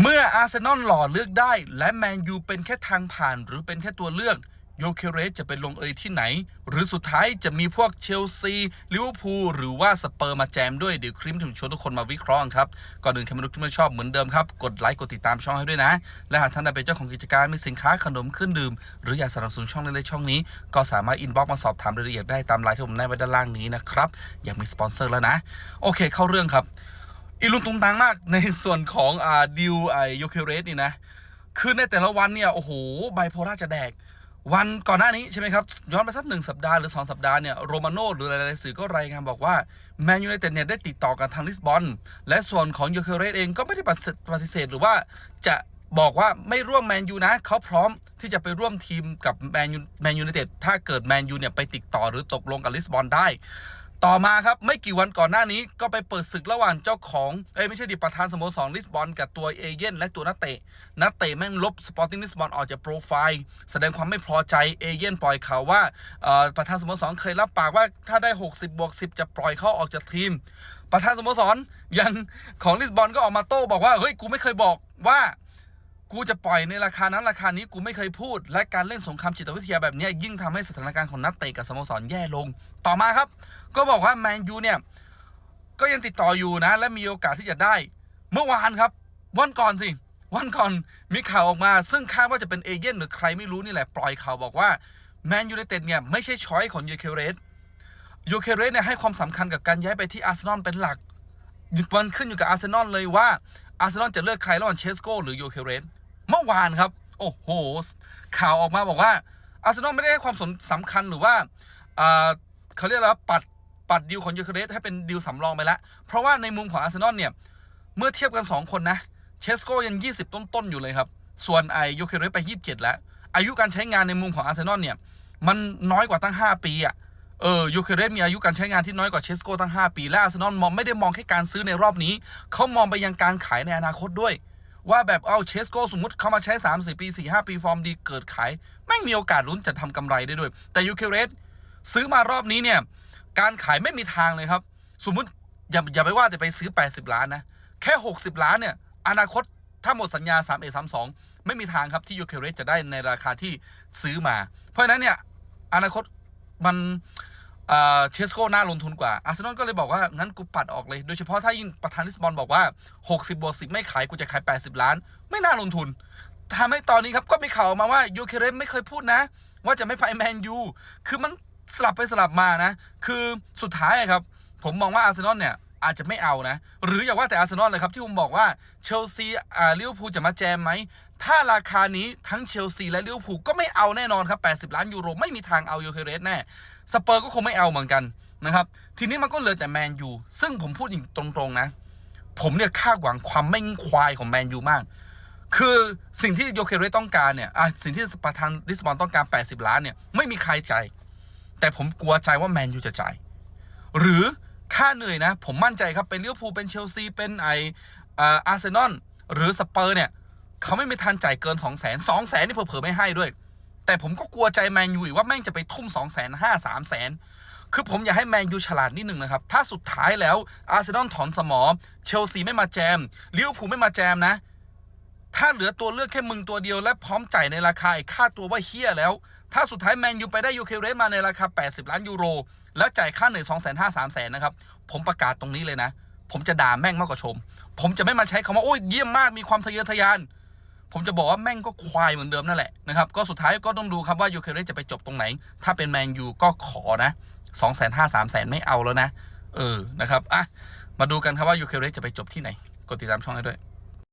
เมื่ออาร์เซนอลหล่อเลือกได้ และแมนยูเป็นแค่ทางผ่านหรือเป็นแค่ตัวเลือกโยเคเรสจะไปลงเอยที่ไหน หรือสุดท้ายจะมีพวกเชลซีลิเวอร์พูลหรือว่าสเปอร์มาแจมด้วย เดี๋ยวคลิปถึงชวนทุกคนมาวิเคราะห์ครับ ก่อนอื่นใครไม่รู้ที่ไม่ชอบเหมือนเดิมครับ กดไลค์กดติดตามช่องให้ด้วยนะ และหากท่านใดเป็นเจ้าของกิจการมีสินค้าขนมเครื่องดื่ม หรืออยากสนับสนุนช่องเล็กๆช่องนี้ ก็สามารถอินบ็อกซ์มาสอบถามรายละเอียดได้ตามไลน์ที่ผมได้ไว้ด้านล่างนี้นะครับอยากมีสปอนเซอร์แล้วนะโอเค เข้าเรื่องครับ อีลุงตุงตังมากในส่วนของอ่าดิวไอโยเคเรสนี่นะ คือในแต่ละวันเนี่ย โอ้โหไบโพล่าจะแดก วันก่อนหน้านี้ใช่ไหมครับ ย้อนไปสักหนึ่งสัปดาห์หรือ 2 สัปดาห์เนี่ยโรมาโน่หรือหลายๆสื่อก็รายงานบอกว่า แมนยูไนเต็ดเนี่ยได้ติดต่อกับทางลิสบอน และส่วนของโยเคเรสเองก็ไม่ได้ปฏิเสธปฏิเสธหรือว่าจะบอกว่าไม่ร่วมแมนยูนะ เขาพร้อมที่จะไปร่วมทีมกับแมนยูแมนยูไนเต็ดถ้าเกิดแมนยูเนี่ยไปติดต่อหรือตกลงกับลิสบอนได้ ต่อมาครับไม่กี่วันก่อนหน้านี้ก็ไปเปิดศึกระหว่างเจ้าของ เอ้ยไม่ใช่ดิประธานสโมสรลิสบอนกับตัวเอเย่นและตัวนักเตะ นักเตะแม่งลบสปอร์ติ้งลิสบอนออกจากโปรไฟล์แสดงความไม่พอใจเอเย่นปล่อยข่าวว่าประธานสโมสรเคยรับปากว่าถ้าได้ 60บวก10 จะปล่อยเขาออกจากทีม ประธานสโมสรยังของลิสบอนก็ออกมาโต้บอกว่าเฮ้ยกูไม่เคยบอกว่า กูจะปล่อยในราคานั้นราคานี้กูไม่เคยพูด และการเล่นสงครามจิตวิทยาแบบนี้ยิ่งทำให้สถานการณ์ของนักเตะกับสโมสรแย่ลง ต่อมาครับ ก็บอกว่าแมนยูเนี่ย ก็ยังติดต่ออยู่นะ และมีโอกาสที่จะได้ เมื่อวานครับ วันก่อนสิ วันก่อนมีข่าวออกมา ซึ่งคาดว่าจะเป็นเอเย่นหรือใครไม่รู้นี่แหละปล่อยข่าวบอกว่าแมนยูไนเต็ดเนี่ยไม่ใช่ช้อยของยูเคเรสยูเคเรสเนี่ยให้ความสำคัญกับการย้ายไปที่อาร์เซนอลเป็นหลักมันขึ้นอยู่กับอาร์เซนอลเลยว่า อาร์เซนอลจะเลือกใครระหว่างเชสโกหรือยูเคเรสเมื่อวานครับ โอ้โห ข่าวออกมาบอกว่าอาร์เซนอลไม่ได้ให้ความสนสำคัญหรือว่าเขาเรียกว่าปัดปัดดิวของยูเคเรสให้เป็นดิวสำรองไปแล้ว เพราะว่าในมุมของอาร์เซนอลเนี่ย เมื่อเทียบกัน 2 คนนะเชสโกยัง 20 ต้นๆอยู่เลยครับ ส่วนไอยูเคเรสไป 27 แล้ว อายุการใช้งานในมุมของอาร์เซนอลเนี่ย มันน้อยกว่าตั้ง 5 ปีอะ เออยูเคเรสมีอายุการใช้งานที่น้อยกว่าเชสโกตั้ง 5 ปี และอาร์เซนอลมองไม่ได้มองแค่การซื้อในรอบนี้ เขามองไปยังการขายในอนาคตด้วย ว่าแบบเอาเชสโกสมมติเขามาใช้ 3 4 ปี 4 5 ปีฟอร์มดีเกิดขายแม่มีโอกาสลุ้นจะทำกำไรได้ด้วย แต่ยูเคเรสซื้อมารอบนี้เนี่ย การขายไม่มีทางเลยครับ สมมุติอย่าอย่าไปว่าแต่ไปซื้อ 80 ล้านนะแค่ 60 ล้านเนี่ยอนาคตถ้าหมดสัญญา 3 1 3 2 ไม่มีทางครับที่ยูเคเรสจะได้ในราคาที่ซื้อมา เพราะฉะนั้นเนี่ยอนาคต มันเชสโก้น่าลงทุนกว่า อาร์เซนอลก็เลยบอกว่า งั้นกูปัดออกเลย โดยเฉพาะถ้ายิ่งประธานลิสบอนบอกว่า 60บวก10 ไม่ขาย กูจะขาย 80 ล้าน ไม่น่าลงทุนทำให้ตอนนี้ครับ ก็มีข่าวมาว่ายูเคเรสไม่เคยพูดนะ ว่าจะไม่ไปแมนยู คือมันสลับไปสลับมานะ คือสุดท้ายครับ ผมมองว่าอาร์เซนอลเนี่ยอาจจะไม่เอานะ หรืออย่าว่าแต่อาร์เซนอลเลยครับที่ผมบอกว่าเชลซีอ่าลิเวอร์พูลจะมาแจมไหม ถ้าราคานี้ทั้งเชลซีและลิเวอร์พูลก็ไม่เอาแน่นอนครับ 80 ล้านยูโรไม่มีทางเอายูเคเรสแน่ สเปอร์ก็คงไม่เอาเหมือนกันนะครับ ทีนี้มันก็เหลือแต่แมนยูซึ่งผมพูดอย่างตรงๆนะ ผมเนี่ยคาดหวังความไม่งควายของแมนยูมาก คือสิ่งที่โยเคเรสต้องการเนี่ยอะสิ่งที่ประธานลิสบอนต้องการ 80 ล้านเนี่ยไม่มีใครจ่ายแต่ผมกลัวใจว่าแมนยูจะจ่าย หรือค่าเหนื่อยนะ ผมมั่นใจครับเป็นลิเวอร์พูลเป็นเชลซีเป็นไออาร์เซนอลหรือสเปอร์เนี่ย เขาไม่มีทันจ่ายเกิน 2 0 0 0 0 0 2 0 0 0 0นี่เผลอๆไม่ให้ด้วย แต่ผมก็กลัวใจแมนยูอีกว่าแม่งจะไปทุ่ม2 0 0 0 0 0 5 3 0 0 0 0คือผมอยากให้แมนยูฉลาดนิดนึงนะครับ ถ้าสุดท้ายแล้วอาร์เซนอลถอนสมอ เชลซีไม่มาแจมลิเวอร์พูลไม่มาแจมนะ ถ้าเหลือตัวเลือกแค่มึงตัวเดียวและพร้อมจ่ายในราคาค่าตัวว่าเฮี้ยแล้ว ถ้าสุดท้ายแมนยูไปได้ยูเคเรสมาในราคา 80 ล้านยูโร แล้วจ่ายค่าเหนื่อย2 5 0 0 0 0 3 0 0 0นะครับ ผมประกาศตรงนี้เลยนะ ผมจะด่าแม่งมากกว่าชม ผมจะไม่มาใช้คำว่าโอ้ยเยี่ยมมากมีความทะเยอทะยาน ผมจะบอกว่าแม่งก็ควายเหมือนเดิมนั่นแหละนะครับก็สุดท้ายก็ต้องดูครับว่ายูเคเรสจะไปจบตรงไหน ถ้าเป็นแมนยูก็ขอนะสองแสนห้าสามแสนไม่เอาแล้วนะ เออนะครับอะมาดูกันครับว่ายูเคเรสจะไปจบที่ไหน กดติดตามช่องให้ด้วย